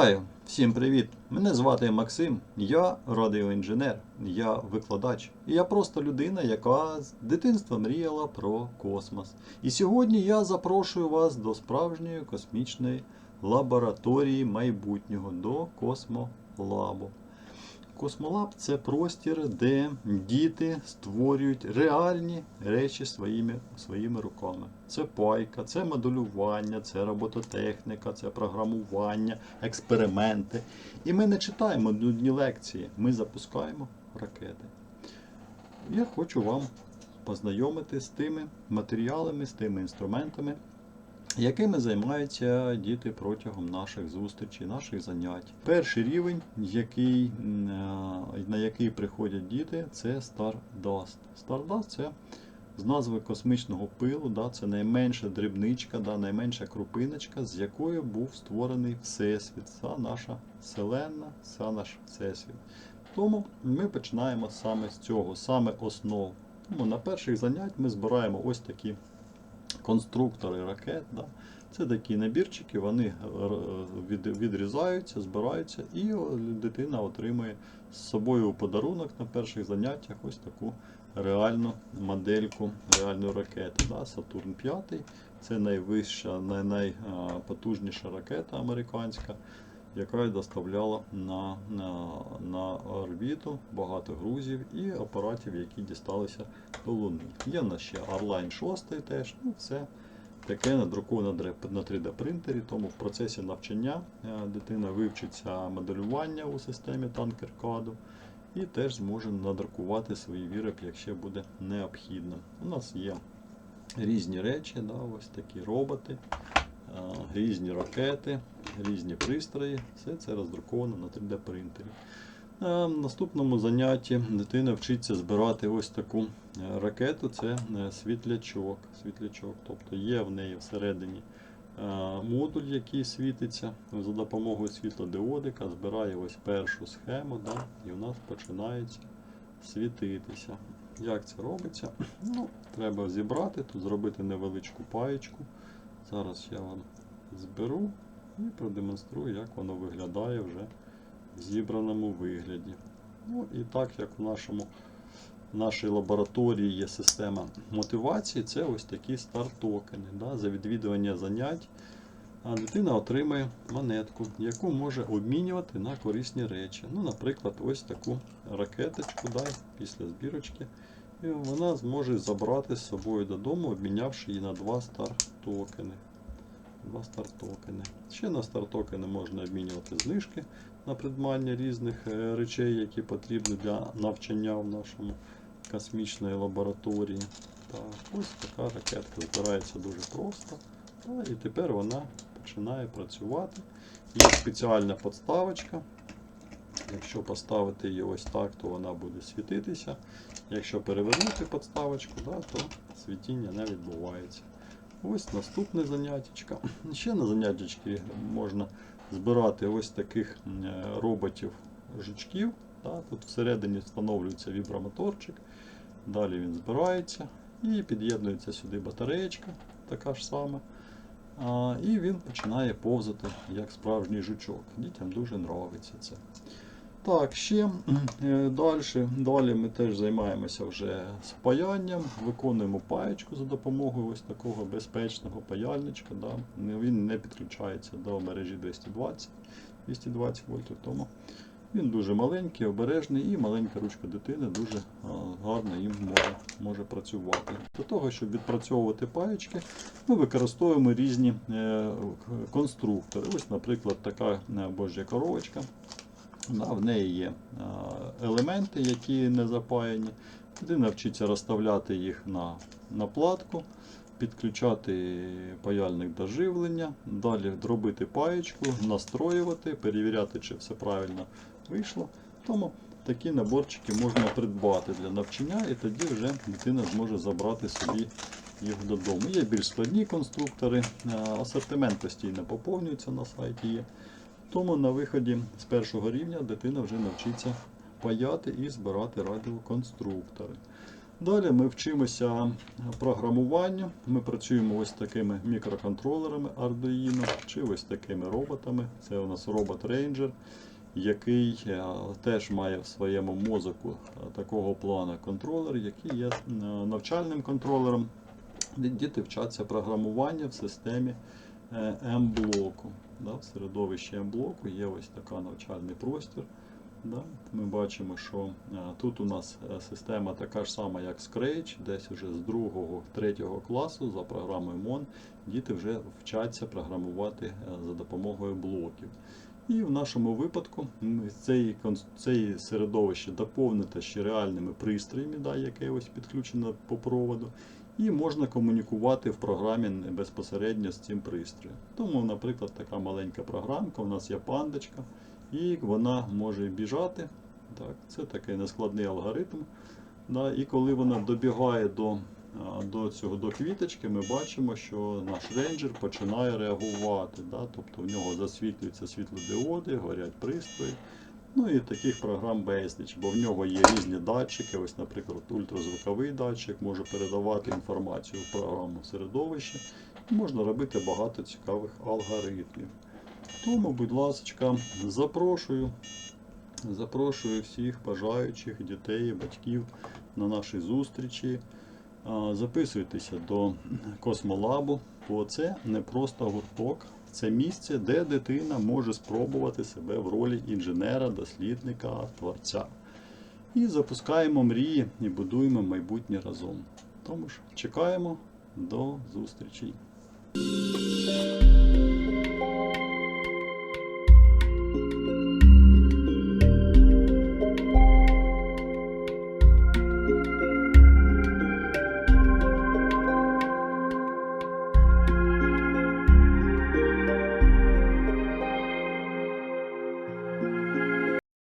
Вітаю! Всім привіт! Мене звати Максим, я радіоінженер, я викладач. І я просто людина, яка з дитинства мріяла про космос. І сьогодні я запрошую вас до справжньої космічної лабораторії майбутнього, до Космолабу. Космолаб це простір, де діти створюють реальні речі своїми, своїми руками. Це пайка, це моделювання, це робототехніка, це програмування, експерименти. І ми не читаємо нудні лекції, ми запускаємо ракети. Я хочу вам познайомити з тими матеріалами, з тими інструментами, якими займаються діти протягом наших зустрічей, наших занять. Перший рівень, який, е, на який приходять діти, це Stardust. Stardust це з назви космічного пилу, да, це найменша дрібничка, да, найменша крупиночка, з якою був створений Всесвіт, вся наша Вселенна, вся наш Всесвіт. Тому ми починаємо саме з цього, саме основ. Тому на перших занять ми збираємо ось такі конструктори ракет. Да. Це такі набірчики, вони е, відрізаються, збираються, і дитина отримує з собою у подарунок на перших заняттях ось таку реальну модельку реальної ракети. Да. Сатурн 5 це найвища, най- найпотужніша ракета американська, яка доставляла на, на, на орбіту багато грузів і апаратів, які дісталися до Луни. Є в нас ще Arline 6 теж. Ну, все таке надруковано на 3D принтері, тому в процесі навчання е, дитина вивчиться моделювання у системі танкер-каду і теж зможе надрукувати свій виріб, якщо буде необхідно. У нас є різні речі, да, ось такі роботи, е, різні ракети, різні пристрої. Все це роздруковано на 3D принтері. В наступному занятті дитина вчиться збирати ось таку е, ракету. Це е, світлячок. світлячок. Тобто є в неї всередині е, модуль, який світиться за допомогою світлодіодика, збирає ось першу схему, да, і у нас починається світитися. Як це робиться? Ну, треба зібрати, тут зробити невеличку паєчку. Зараз я вам зберу і продемонструю, як воно виглядає вже в зібраному вигляді. Ну і так як в нашому, в нашій лабораторії є система мотивації, це ось такі старт-токени. Да? За відвідування занять а дитина отримує монетку, яку може обмінювати на корисні речі. Ну, наприклад, ось таку ракеточку дай, після збірочки. І вона зможе забрати з собою додому, обмінявши її на два стар-токени. Два стартокени. Ще на стартокени можна обмінювати знижки на придбання різних е, речей, які потрібні для навчання в нашому космічної лабораторії. Так, ось така ракетка збирається дуже просто. Та, і тепер вона починає працювати. Є спеціальна подставочка. Якщо поставити її ось так, то вона буде світитися. Якщо перевернути подставочку, да, то світіння не відбувається. Ось наступне заняттячко. Ще на заняттячки можна збирати ось таких е, роботів жучків. Тут всередині встановлюється вібромоторчик. Далі він збирається і під'єднується сюди батареєчка, така ж сама. І він починає повзати як справжній жучок. Дітям дуже подобається це. Так, ще е, далі, далі ми теж займаємося вже з паянням, виконуємо паєчку за допомогою ось такого безпечного паяльничка. Да. Він не підключається до мережі 220, 220 вольтів, тому він дуже маленький, обережний і маленька ручка дитини дуже гарно їм може, може працювати. Для того, щоб відпрацьовувати паєчки, ми використовуємо різні е, конструктори. Ось, наприклад, така е, божа коровочка. В неї є елементи, які не запаяні. Дитина вчиться розставляти їх на, на платку, підключати паяльник до живлення, далі робити паєчку, настроювати, перевіряти, чи все правильно вийшло. Тому такі наборчики можна придбати для навчання, і тоді вже дитина зможе забрати собі їх додому. Є більш складні конструктори, асортимент постійно поповнюється на сайті. Є. Тому на виході з першого рівня дитина вже навчиться паяти і збирати радіоконструктори. Далі ми вчимося програмуванню. Ми працюємо ось такими мікроконтролерами Arduino чи ось такими роботами. Це у нас робот Ranger, який е, теж має в своєму мозоку е, такого плану контролер, який є е, навчальним контролером. Діти вчаться програмування в системі М-блоку. Да, в середовищі М-блоку є ось така навчальний простір. Да? Ми бачимо, що е, тут у нас е, система така ж сама, як Scratch, десь вже з 2-3 класу за програмою MON діти вже вчаться програмувати е, за допомогою блоків. І в нашому випадку цей середовище доповнити ще реальними пристроями, да, яке ось підключено по проводу, і можна комунікувати в програмі безпосередньо з цим пристроєм. Тому, наприклад, така маленька програмка, у нас є пандочка, і вона може біжати. Так, це такий нескладний алгоритм. Да, і коли вона добігає до, до цього до квіточки, ми бачимо, що наш рейнджер починає реагувати. Да, тобто в нього засвітлюються світлодіоди, горять пристрої. Ну і таких програм безліч, бо в нього є різні датчики. Ось, наприклад, ультразвуковий датчик може передавати інформацію в програму середовище. Можна робити багато цікавих алгоритмів. Тому, будь ласка, запрошую. Запрошую всіх бажаючих дітей батьків на наші зустрічі. Записуйтеся до Космолабу, бо це не просто гурток, це місце, де дитина може спробувати себе в ролі інженера, дослідника, творця. І запускаємо мрії і будуємо майбутнє разом. Тому ж чекаємо до зустрічі.